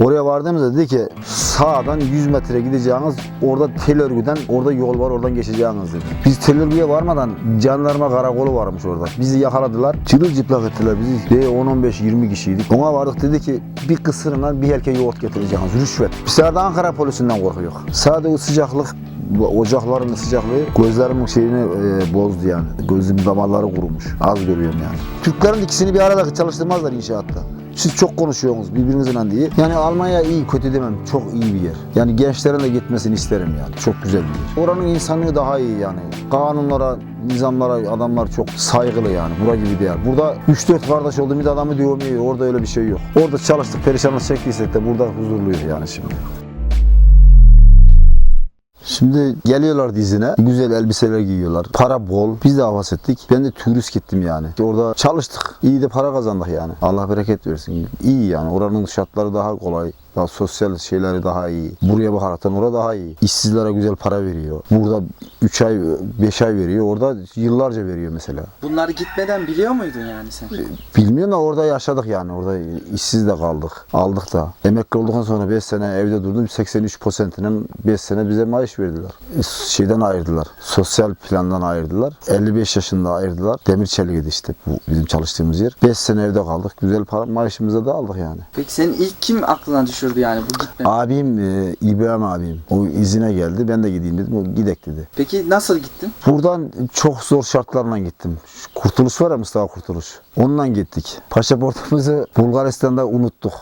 Oraya vardığımızda dedi ki sağdan 100 metre gideceğiniz orada tel örgüden orada yol var oradan geçeceğiniz dedi. Biz tel örgüye varmadan jandarma karakolu varmış orada. Bizi yakaladılar. Çırılçıplak ettiler bizi. De 10-15-20 kişiydik. Ona vardık dedi ki bir kısırına bir erkeğe yoğurt getireceğiniz. Rüşvet. Biz sadece Ankara polisinden korkuyor. Sadece o sıcaklık ocakların sıcaklığı gözlerimin şeyini e, bozdu yani. Gözüm damarları kurumuş. Az görüyorum yani. Türklerin ikisini bir arada çalıştırmazlar inşaatta. Siz çok konuşuyorsunuz birbirinizle diye. Yani Almanya iyi kötü demem. Çok iyi bir yer. Yani gençlerin de gitmesini isterim yani. Çok güzel bir yer. Oranın insanlığı daha iyi yani. Kanunlara, nizamlara adamlar çok saygılı yani. Bura gibi değil. Burada 3-4 kardeş olduğumuz adamı dövmüyor. Orada öyle bir şey yok. Orada çalıştık, perişanlık çektiysek de burada huzurluyuz yani şimdi. Şimdi geliyorlar dizine. Güzel elbiseler giyiyorlar. Para bol. Biz de havas ettik. Ben de turist gittim yani. Orada çalıştık. İyi de para kazandık yani. Allah bereket versin. İyi yani. Oranın şartları daha kolay. Daha sosyal şeyleri daha iyi. Buraya bakaraktan orada daha iyi. İşsizlere güzel para veriyor. Burada 3 ay, 5 ay veriyor. Orada yıllarca veriyor mesela. Bunları gitmeden biliyor muydun yani sen? Bilmiyorum da orada yaşadık yani. Orada işsiz de kaldık. Aldık da. Emekli olduktan sonra 5 sene evde durdum. 83 prosentinin 5 sene bize maaş verdiler. E, Şeyden ayırdılar. Sosyal plandan ayırdılar. 55 yaşında ayırdılar. Demir çelikiydi işte bu bizim çalıştığımız yer. 5 sene evde kaldık. Güzel para maaşımızı da aldık yani. Peki senin ilk kim aklına düşürdü yani bu gitme? Abim e, İbrahim abim. O izine geldi. Ben de gideyim dedim. O gidek dedi. Peki nasıl gittin? Buradan çok zor şartlarla gittim. Şu Kurtuluş var ya Mustafa Kurtuluş. Onunla gittik. Pasaportumuzu Bulgaristan'da unuttuk.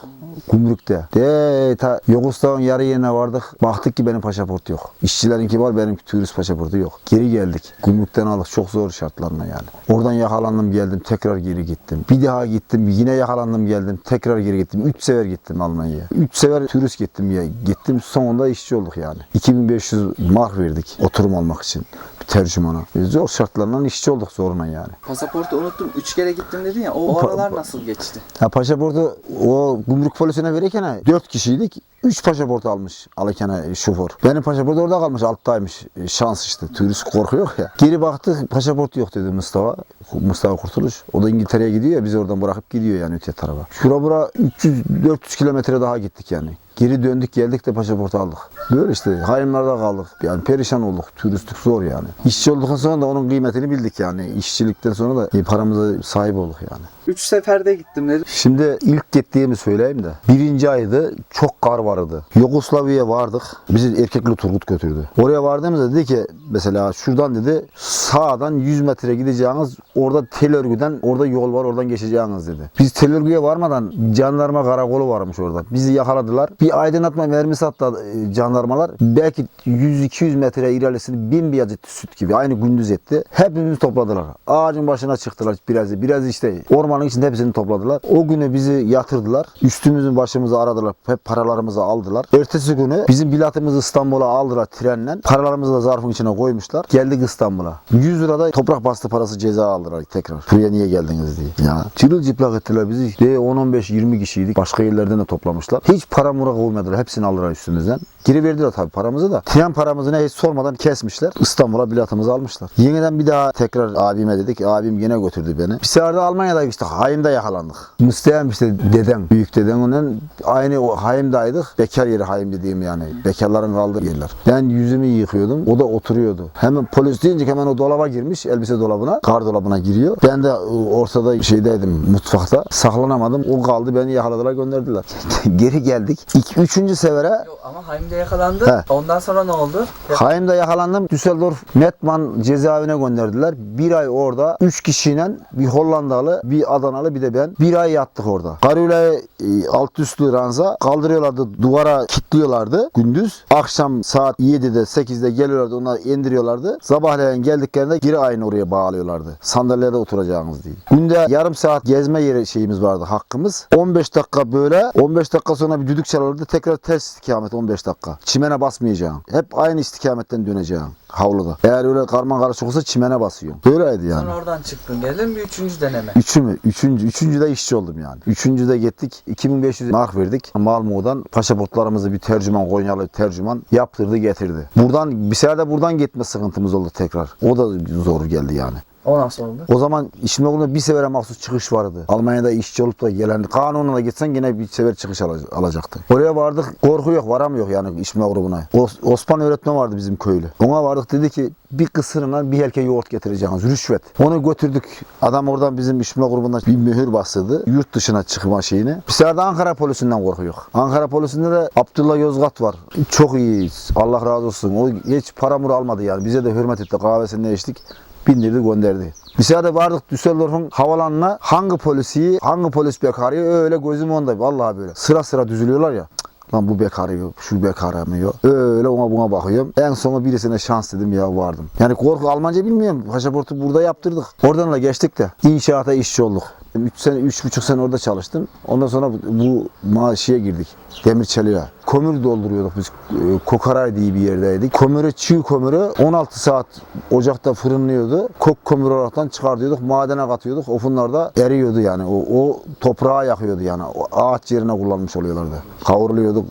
Gümrükte. De ta Yugoslav'ın yarı yerine vardık. Baktık ki benim pasaport yok. İşçilerinki var benim turist pasaportu yok. Geri geldik. Gümrükten aldık. Çok zor şartlarla yani. Oradan yakalandım geldim. Tekrar geri gittim. Bir daha gittim. Yine yakalandım geldim. Tekrar geri gittim. Üç sefer gittim Almanya'ya. Üç sefer turist gittim ya. Gittim sonunda işçi olduk yani. 2500 mark verdik oturum almak için. Bir tercümana. Zor şartlarla işçi olduk zorla yani. Pasaportu unuttum. Üç kere gittim dedin ya. O Pa- aralar nasıl geçti? Ha pasaportu o gümrük polisine verirken 4 kişiydik. 3 pasaport almış alırken şoför. Benim pasaport orada kalmış alttaymış. E, Şans işte turist korkuyor ya. Geri baktık pasaport yok dedi Mustafa. Mustafa Kurtuluş. O da İngiltere'ye gidiyor ya bizi oradan bırakıp gidiyor yani öte tarafa. Şura bura 300-400 kilometre daha gittik yani. Geri döndük geldik de pasaport aldık. Böyle işte hayımlarda kaldık. Yani perişan olduk. Turistlik zor yani. İşçi olduktan sonra da onun kıymetini bildik yani. İşçilikten sonra da paramıza sahip olduk yani. Üç seferde gittim dedim. Şimdi ilk gittiğimi söyleyeyim de. Birinci aydı çok kar vardı. Yugoslavya'ya vardık. Bizi erkekli Turgut götürdü. Oraya vardığımızda dedi ki mesela şuradan dedi sağdan 100 metre gideceğiniz orada tel örgüden orada yol var oradan geçeceğiniz dedi. Biz tel örgüye varmadan jandarma karakolu varmış orada. Bizi yakaladılar. Bir aydınlatma mermisi attı e, jandarmalar. Belki 100-200 metre ilerisini bin bir acı süt gibi aynı gündüz etti. Hepimizi topladılar. Ağacın başına çıktılar biraz. Biraz işte ormanın içinde hepsini topladılar. O günü bizi yatırdılar. Üstümüzün başımızı aradılar. Hep paralarımızı aldılar. Ertesi günü bizim biletimizi İstanbul'a aldılar trenle. Paralarımızı da zarfın içine koymuşlar. Geldik İstanbul'a. 100 lirada toprak bastı parası ceza aldılar tekrar. Buraya niye geldiniz diye. Ya çırılçıplak ettiler bizi. De 10-15-20 kişiydik. Başka yerlerden de toplamışlar. Hiç para mura koymadılar. Hepsini aldılar üstümüzden. Geri verdiler tabii paramızı da. Tren paramızı ne hiç sormadan kesmişler. İstanbul'a biletimizi almışlar. Yeniden bir daha tekrar abime dedik. Abim yine götürdü beni. Bir sefer de Almanya'daydık işte. Hayım'da yakalandık. Müstehem işte dedem. Büyük dedemle aynı o Hayım'daydık. Bekar yeri Hayım dediğim yani. Bekarların kaldığı yerler. Ben yüzümü yıkıyordum. O da oturuyordu. Hemen polis deyince hemen o dolaba girmiş. Elbise dolabına. Kar dolabına giriyor. Ben de e, ortada şeydeydim mutfakta. Saklanamadım. O kaldı. Beni yakaladılar gönderdiler. Geri geldik. İki, üçüncü sefere Yok ama Haim'de yakalandı. He. Ondan sonra ne oldu? Haim'de yakalandım. Düsseldorf Netman cezaevine gönderdiler. Bir ay orada üç kişiyle bir Hollandalı, bir Adanalı bir de ben. Bir ay yattık orada. Karıyla e, alt üstlü ranza kaldırıyorlardı. Duvara kilitliyorlardı gündüz. Akşam saat 7'de 8'de geliyorlardı. Onları indiriyorlardı. Sabahleyin geldiklerinde geri aynı oraya bağlıyorlardı. Sandalyede oturacağınız diye. Günde yarım saat gezme yeri şeyimiz vardı hakkımız. 15 dakika böyle. 15 dakika sonra bir düdük çalardı. Tekrar ters istikamet 15 dakika. Çimene basmayacaksın. Hep aynı istikametten döneceksin havluda. Eğer öyle karman karışık olsa çimene basıyorsun. Böyleydi yani. Sonra oradan çıktın geldin bir üçüncü deneme. Üçü mü? Üçüncü. Üçüncü de işçi oldum yani. Üçüncü de gittik. 2500 mark verdik. Malmo'dan pasaportlarımızı bir tercüman, Konyalı bir tercüman yaptırdı getirdi. Buradan bir sefer de buradan gitme sıkıntımız oldu tekrar. O da zor geldi yani. O nasıl oldu? O zaman işin okulunda bir sefere mahsus çıkış vardı. Almanya'da işçi olup da gelen kanununa da gitsen yine bir sefer çıkış al- alacaktı. Oraya vardık korku yok varamıyor yani işme grubuna. Os- Osman öğretmen vardı bizim köylü. Ona vardık dedi ki bir kısırına bir helke yoğurt getireceğiniz rüşvet. Onu götürdük. Adam oradan bizim işme grubundan bir mühür bastırdı. Yurt dışına çıkma şeyini. Bir de Ankara polisinden korkuyor. Ankara polisinde de Abdullah Yozgat var. Çok iyi. Allah razı olsun. O hiç paramur almadı yani. Bize de hürmet etti. Kahvesinde içtik bindirdi gönderdi. Seferde vardık Düsseldorf'un havalanına hangi polisi, hangi polis bekarıyı öyle gözüm onda. Vallahi böyle sıra sıra düzülüyorlar ya. Lan bu bekarıyor, şu bekaramıyor. Öyle ona buna bakıyorum. En sona birisine şans dedim ya vardım. Yani korku Almanca bilmiyorum. Pasaportu burada yaptırdık. Oradan da geçtik de inşaata işçi olduk. 3 sene, üç buçuk sene orada çalıştım. Ondan sonra bu maaşıya girdik. Demir çeliğe. Kömür dolduruyorduk biz. E, Kokaray diye bir yerdeydik. Kömürü, çiğ kömürü 16 saat ocakta fırınlıyordu. Kok kömür olaraktan çıkartıyorduk. Madene katıyorduk. Ofunlarda eriyordu yani. O, o toprağı yakıyordu yani. O ağaç yerine kullanmış oluyorlardı. Kavruluyorduk.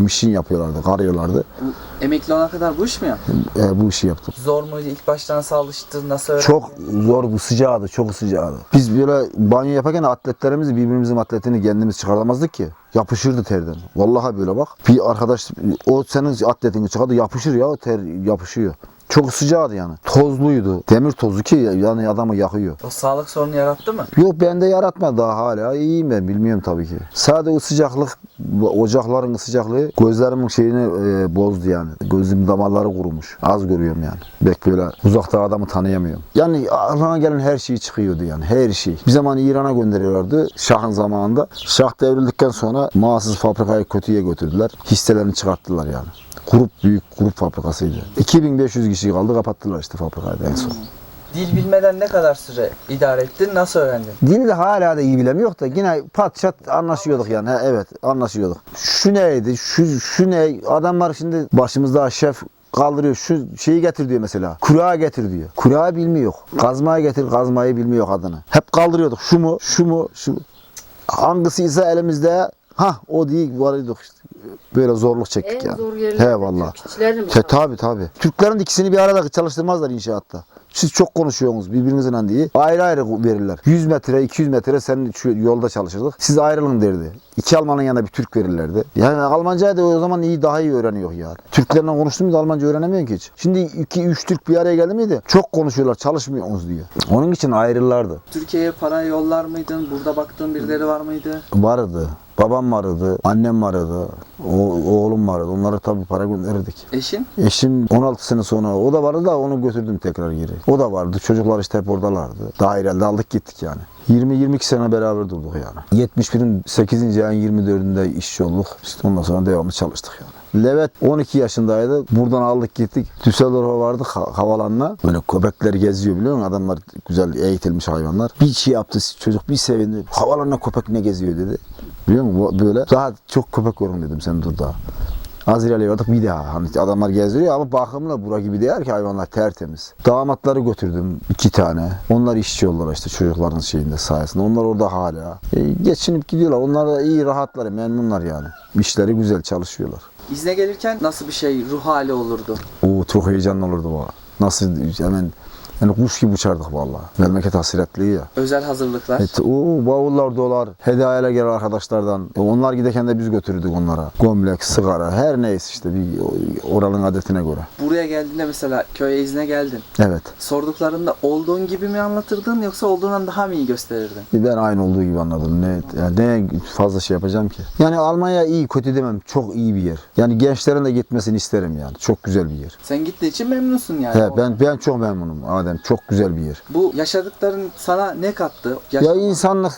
Mişin yapıyorlardı. Karıyorlardı. Bu, emekli olana kadar bu iş mi yaptın? E, bu işi yaptık. Zor muydu? İlk baştan nasıl alıştın? Nasıl öğrendin? Çok zor, bu sıcağıydı, çok sıcağıydı. Biz böyle banyo yaparken atletlerimizi birbirimizin atletini kendimiz çıkartamazdık ki. Yapışırdı terden. Vallahi böyle bak. Bir arkadaş o senin atletini çıkardı yapışır ya ter yapışıyor. Çok sıcağıydı yani. Tozluydu. Demir tozu ki yani adamı yakıyor. O sağlık sorunu yarattı mı? Yok bende yaratma daha hala iyiyim ben bilmiyorum tabii ki. Sadece o sıcaklık ocakların sıcaklığı gözlerimin şeyini e, bozdu yani. Gözüm damarları kurumuş. Az görüyorum yani. Bek böyle uzakta adamı tanıyamıyorum. Yani aklına gelen her şey çıkıyordu yani her şey. Bir zaman İran'a gönderiyorlardı Şah'ın zamanında. Şah devrildikten sonra mağazsız fabrikayı kötüye götürdüler. Hisselerini çıkarttılar yani. Grup büyük grup fabrikasıydı. 2500 kişi kaldı kapattılar işte fabrikayı en son. Dil bilmeden ne kadar süre idare ettin? Nasıl öğrendin? Dili de hala da iyi bilemiyor da yine pat çat anlaşıyorduk yani. Ha, evet anlaşıyorduk. Şu neydi? Şu, şu ne? Adamlar şimdi başımızda şef kaldırıyor. Şu şeyi getir diyor mesela. Kurağı getir diyor. Kurağı bilmiyor. Kazmayı getir. Kazmayı bilmiyor adını. Hep kaldırıyorduk. Şu mu? Şu mu? Şu? Hangisi ise elimizde ha o değil varıyorduk işte. Böyle zorluk çektik En yani. zor yerlerde He vallahi. Türk işçilerini mi Te, tabi tabi. Türklerin ikisini bir arada çalıştırmazlar inşaatta. Siz çok konuşuyorsunuz birbirinizle diye. Ayrı ayrı verirler. 100 metre, 200 metre senin şu yolda çalışırdık. Siz ayrılın derdi. İki Almanın yanına bir Türk verirlerdi. Yani Almancayı da o zaman iyi daha iyi öğreniyor yani. Türklerle konuştuğumda Almanca öğrenemiyorsun ki hiç. Şimdi iki üç Türk bir araya geldi miydi? Çok konuşuyorlar çalışmıyorsunuz diyor. Onun için ayrılardı. Türkiye'ye para yollar mıydın? Burada baktığın birileri var mıydı? Vardı. Babam vardı, annem vardı, o, oğlum vardı. Onlara tabii para gönderirdik. Eşin? Eşim 16 sene sonra o da vardı da onu götürdüm tekrar geri. O da vardı. Çocuklar işte hep oradalardı. Dairelde aldık gittik yani. 20-22 sene beraber durduk yani. 71'in 8. ayın 24'ünde işçi olduk. İşte ondan sonra devamlı çalıştık yani. Levet 12 yaşındaydı. Buradan aldık gittik. Düsseldorf'a vardık ha- havalanına. Böyle köpekler geziyor biliyor musun? Adamlar güzel eğitilmiş hayvanlar. Bir şey yaptı çocuk bir sevindi. Havalanına köpek ne geziyor dedi. Biliyor musun? Böyle. Daha çok köpek görün dedim sen dur daha. Azrail'e vardık bir daha. Hani adamlar gezdiriyor ama bakımla bura gibi değil ki hayvanlar tertemiz. Damatları götürdüm iki tane. Onlar işçi oldular işte çocukların şeyinde sayesinde. Onlar orada hala. E, geçinip gidiyorlar. Onlar da iyi rahatlar, memnunlar yani. İşleri güzel çalışıyorlar. İzne gelirken nasıl bir şey ruh hali olurdu? Oo çok heyecanlı olurdu bu. Nasıl hemen yani kuş gibi uçardık vallahi. Memleket hasretliği ya. Özel hazırlıklar. Evet, o bavullar dolar, hediyeler gelir arkadaşlardan. E, Onlar giderken de biz götürürdük onlara. Gömlek, sigara, her neyse işte bir oralın adetine göre. Buraya geldiğinde mesela köye izne geldin. Evet. Sorduklarında olduğun gibi mi anlatırdın yoksa olduğundan daha mı iyi gösterirdin? Ben aynı olduğu gibi anladım. Ne, yani ne fazla şey yapacağım ki. Yani Almanya iyi, kötü demem. Çok iyi bir yer. Yani gençlerin de gitmesini isterim yani. Çok güzel bir yer. Sen gittiği için memnunsun yani. He, ben ben çok memnunum Adem. Çok güzel bir yer. Bu yaşadıkların sana ne kattı? Ya Yaşam- insanlık,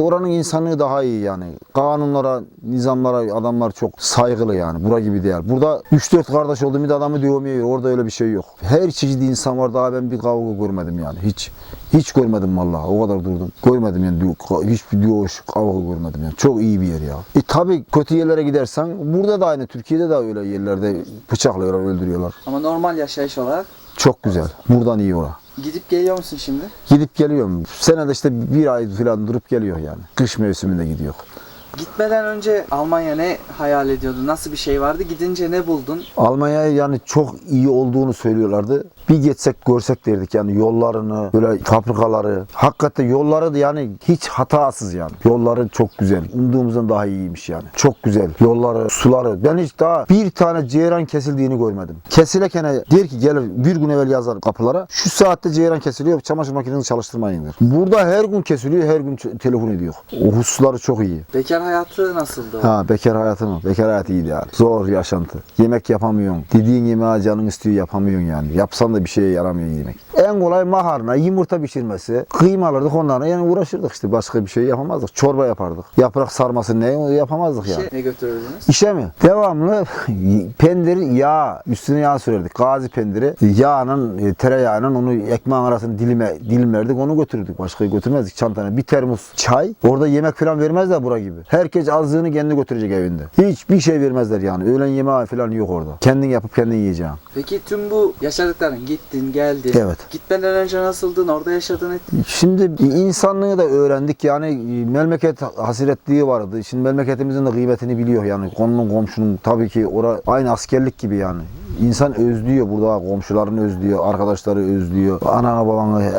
oranın insanlığı daha iyi yani. Kanunlara, nizamlara adamlar çok saygılı yani. Bura gibi değil. Burada 3-4 kardeş oldu bir adamı dövmüyor. Orada öyle bir şey yok. Her çeşit insan var. Daha ben bir kavga görmedim yani. Hiç. Hiç görmedim vallahi. O kadar durdum. Görmedim yani. Dü- Hiçbir dövüş, kavga görmedim yani. Çok iyi bir yer ya. E tabi kötü yerlere gidersen burada da aynı. Türkiye'de de öyle yerlerde bıçaklıyorlar, öldürüyorlar. Ama normal yaşayış olarak Çok güzel. Buradan iyi ora. gidip geliyor musun şimdi? Gidip geliyorum. Senede işte bir ay falan durup geliyor yani. Kış mevsiminde gidiyor. Gitmeden önce Almanya ne hayal ediyordu? Nasıl bir şey vardı? Gidince ne buldun? Almanya'ya yani çok iyi olduğunu söylüyorlardı. Bir geçsek görsek derdik yani yollarını, böyle fabrikaları. Hakikaten yolları da yani hiç hatasız yani. Yolları çok güzel. Umduğumuzdan daha iyiymiş yani. Çok güzel. Yolları, suları. Ben hiç daha bir tane ceyran kesildiğini görmedim. Kesilirken der ki gelir bir gün evvel yazar kapılara. Şu saatte ceyran kesiliyor. Çamaşır makinenizi çalıştırmayın der. Burada her gün kesiliyor. Her gün telefon ediyor. O hususları çok iyi. Bekar hayatı nasıldı? Ha bekar hayatı mı? Bekar hayatı iyiydi yani. Zor yaşantı. Yemek yapamıyorsun. Dediğin yemeği canın istiyor yapamıyorsun yani. Yapsan da bir şeye yaramıyor yemek. En kolay makarna, yumurta pişirmesi. Kıyma alırdık onlarla yani uğraşırdık işte. Başka bir şey yapamazdık. Çorba yapardık. Yaprak sarması ne yapamazdık yani. İşe ne götürürdünüz? İşe mi? Devamlı pendir yağ üstüne yağ sürerdik. Gazi pendiri yağının e, tereyağının onu ekmeğin arasını dilime dilimlerdik onu götürürdük. Başka götürmezdik çantana. Bir termos çay. Orada yemek falan vermezler bura gibi. Herkes azlığını kendi götürecek evinde. Hiçbir şey vermezler yani. Öğlen yemeği falan yok orada. Kendin yapıp kendin yiyeceksin. Peki tüm bu yaşadıkların gittin geldin. Evet. Gitmeden önce nasıldın? Orada yaşadın ettin. Şimdi insanlığı da öğrendik yani e, memleket hasretliği vardı. Şimdi memleketimizin de kıymetini biliyor yani konunun komşunun tabii ki ora aynı askerlik gibi yani. İnsan özlüyor burada komşularını özlüyor, arkadaşları özlüyor, ananı babanı,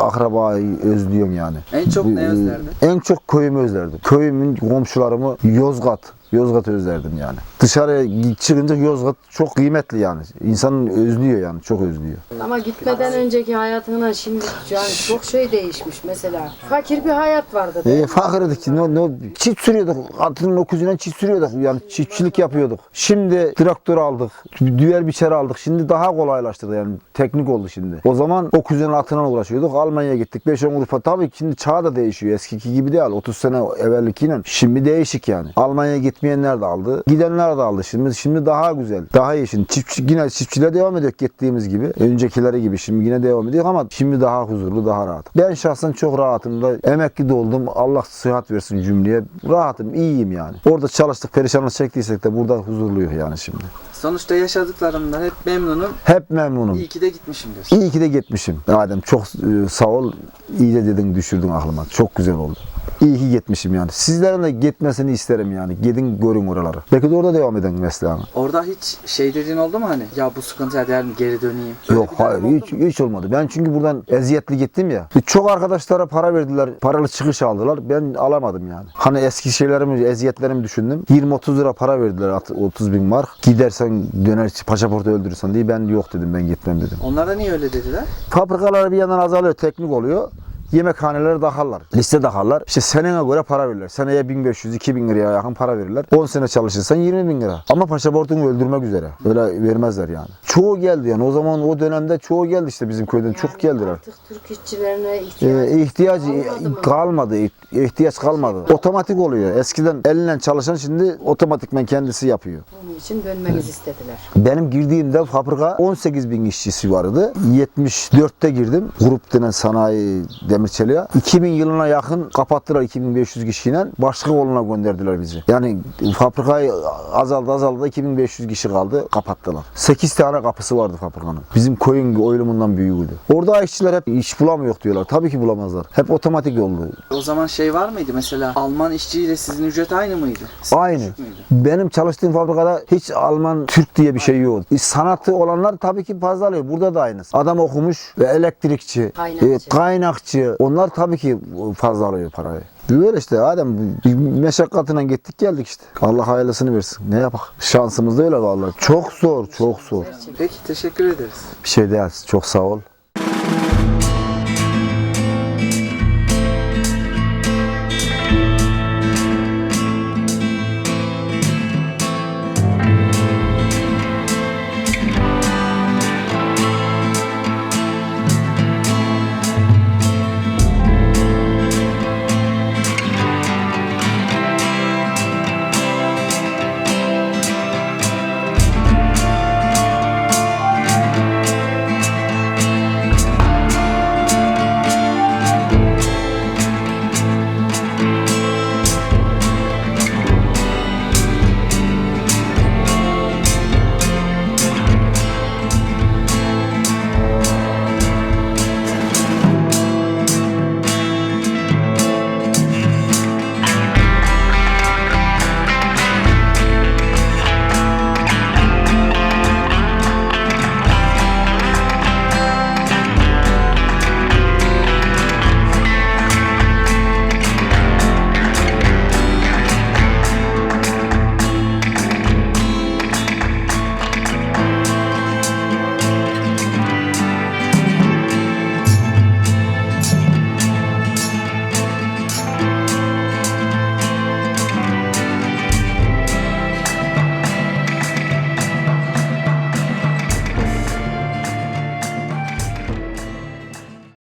akrabayı özlüyorsun yani. En çok ne e, özlerdin? En çok köyümü özlerdim. Köyümün komşularımı Yozgat. Yozgat özlerdim yani. Dışarıya çıkınca Yozgat çok kıymetli yani. İnsanın özlüyor yani, çok özlüyor. Ama gitmeden önceki hayatına şimdi yani çok şey değişmiş mesela. Fakir bir hayat vardı. E, fakirdik. Ne, ne, çift sürüyorduk. Atının okuzuyla çift sürüyorduk. Yani çiftçilik yapıyorduk. Şimdi traktör aldık. Düver biçer aldık. Şimdi daha kolaylaştırdı yani. Teknik oldu şimdi. O zaman okuzun atına uğraşıyorduk. Almanya'ya gittik. 5-10 Avrupa. Tabii şimdi çağ da değişiyor. Eskiki gibi değil. 30 sene evvelkiyle. Şimdi değişik yani. Almanya'ya gitmeyenler de aldı. Gidenler de aldı. Şimdi şimdi daha güzel. Daha iyi şimdi. Çiftçi, yine çiftçiliğe devam ediyor gittiğimiz gibi. Öncekileri gibi. Şimdi yine devam ediyor ama şimdi daha huzurlu, daha rahat. Ben şahsen çok rahatım da emekli de oldum. Allah sıhhat versin cümleye. Rahatım, iyiyim yani. Orada çalıştık, perişanlık çektiysek de burada huzurluyuz yani şimdi. Sonuçta yaşadıklarımdan hep memnunum. Hep memnunum. İyi ki de gitmişim diyorsun. İyi ki de gitmişim. Adem çok e, sağ ol. İyi de dedin düşürdün aklıma. Çok güzel oldu. İyi ki gitmişim yani. Sizlerin de gitmesini isterim yani. Gidin görün oraları. Belki de orada devam edin mesleğine. Orada hiç şey dediğin oldu mu hani? Ya bu sıkıntıya değer mi geri döneyim? Öyle Yok bir dönem hayır oldu hiç, mu? hiç olmadı. Ben çünkü buradan eziyetli gittim ya. Çok arkadaşlara para verdiler. Paralı çıkış aldılar. Ben alamadım yani. Hani eski şeylerimi, eziyetlerimi düşündüm. 20-30 lira para verdiler. at- 30 bin mark. Gidersen döner pasaportu öldürürsen diye ben yok dedim. Ben gitmem dedim. Onlara niye öyle dediler? Fabrikalar bir yandan azalıyor. Teknik oluyor. Yemekhaneleri dakarlar. Liste dakarlar. İşte senene göre para verirler. Seneye 1500-2000 liraya yakın para verirler. 10 sene çalışırsan 20 bin lira. Ama pasaportunu öldürmek üzere. Öyle vermezler yani. Çoğu geldi yani. O zaman o dönemde çoğu geldi işte bizim köyden. Çok geldiler. Artık Türk işçilerine ihtiyaç Ee, ihtiyacı kalmadı kalmadı. ihtiyaç kalmadı. Otomatik oluyor. Eskiden elle çalışan şimdi otomatikmen kendisi yapıyor. Onun için dönmenizi istediler. Benim girdiğimde fabrika 18 bin işçisi vardı. 74'te girdim. Grup denen sanayi demir çeliğe. 2000 yılına yakın kapattılar 2500 kişiyle. Başka koluna gönderdiler bizi. Yani fabrikayı azaldı azaldı 2500 kişi kaldı kapattılar. 8 tane kapısı vardı fabrikanın. Bizim köyün oylumundan büyüğüydü. Orada işçiler hep iş bulamıyor diyorlar. Tabii ki bulamazlar. Hep otomatik oldu. O zaman şey var mıydı mesela Alman işçiyle sizin ücret aynı mıydı? Sizin Aynı. Benim çalıştığım fabrikada hiç Alman Türk diye bir şey yok. Sanatı olanlar tabii ki fazla alıyor. Burada da aynısı. Adam okumuş ve elektrikçi, Kaynakçı. e, kaynakçı. Onlar tabii ki fazla alıyor parayı. Böyle işte Adem meşakkatine gittik geldik işte. Allah hayırlısını versin. Ne yapak? Şansımız da öyle vallahi. Çok zor, çok zor. Peki teşekkür ederiz. Bir şey değil. Çok sağ ol.